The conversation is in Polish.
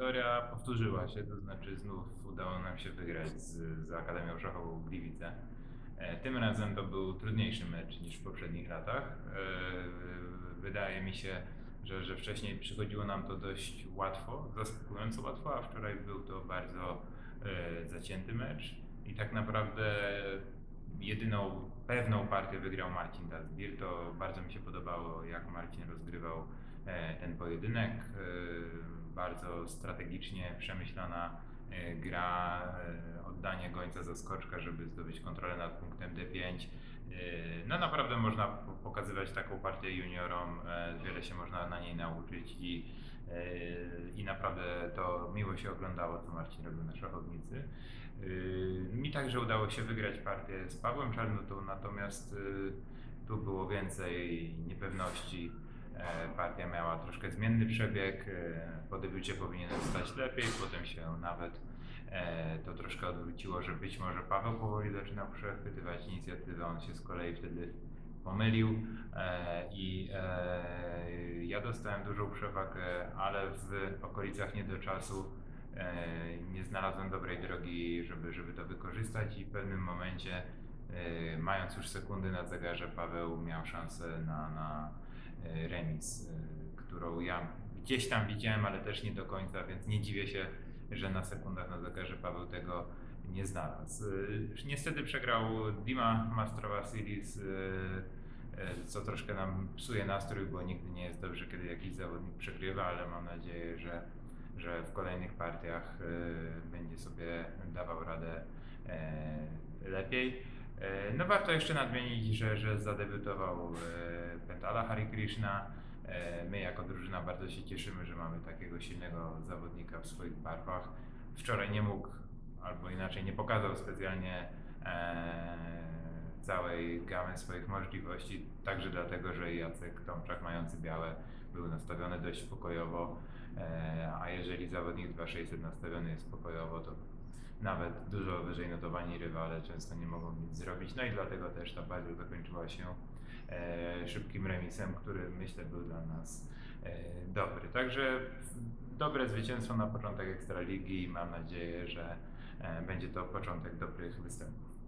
historia powtórzyła się, to znaczy znów udało nam się wygrać z, z Akademią Szachową Gliwice. E, Tym razem to był trudniejszy mecz niż w poprzednich latach. E, Wydaje mi się, że, że wcześniej przychodziło nam to dość łatwo, zaskakująco łatwo, a wczoraj był to bardzo e, zacięty mecz i tak naprawdę jedyną pewną partię wygrał Marcin Dasbir. To bardzo mi się podobało, jak Marcin rozgrywał ten pojedynek. Bardzo strategicznie przemyślana e, gra, e, oddanie gońca za skoczka, żeby zdobyć kontrolę nad punktem D5. E, No naprawdę można po- pokazywać taką partię juniorom, wiele się można na niej nauczyć i, i naprawdę to miło się oglądało, co Marcin robił na szachownicy. Mi także udało się wygrać partię z Pawłem Czarnutą, natomiast tu było więcej niepewności. E, Partia miała troszkę zmienny przebieg. e, Po debiucie powinien stać lepiej, potem się nawet e, to troszkę odwróciło, że być może Paweł powoli zaczynał przechwytywać inicjatywę. On się z kolei wtedy pomylił i ja dostałem dużą przewagę, ale w okolicach niedoczasu e, nie znalazłem dobrej drogi, żeby, żeby to wykorzystać i w pewnym momencie, mając już sekundy na zegarze, Paweł miał szansę na, na remis, e, którą ja gdzieś tam widziałem, ale też nie do końca, więc nie dziwię się, że na sekundach na zegarze Paweł tego nie znalazł. E, Niestety przegrał Dima Mastrovasilis, e, e, co troszkę nam psuje nastrój, bo nigdy nie jest dobrze, kiedy jakiś zawodnik przegrywa, ale mam nadzieję, że że w kolejnych partiach e, będzie sobie dawał radę e, lepiej. E, No warto jeszcze nadmienić, że, że zadebiutował e, Pentala Hari Krishna. E, My jako drużyna bardzo się cieszymy, że mamy takiego silnego zawodnika w swoich barwach. Wczoraj nie mógł, albo inaczej nie pokazał specjalnie całej gamy swoich możliwości, także dlatego, że Jacek Tomczak mający białe był nastawiony dość pokojowo, a jeżeli zawodnik 2600 nastawiony jest pokojowo, to nawet dużo wyżej notowani rywale często nie mogą nic zrobić, no i dlatego też ta partia zakończyła się e, szybkim remisem, który myślę był dla nas e, dobry. Także dobre zwycięstwo na początek Ekstraligi i mam nadzieję, że e, będzie to początek dobrych występów.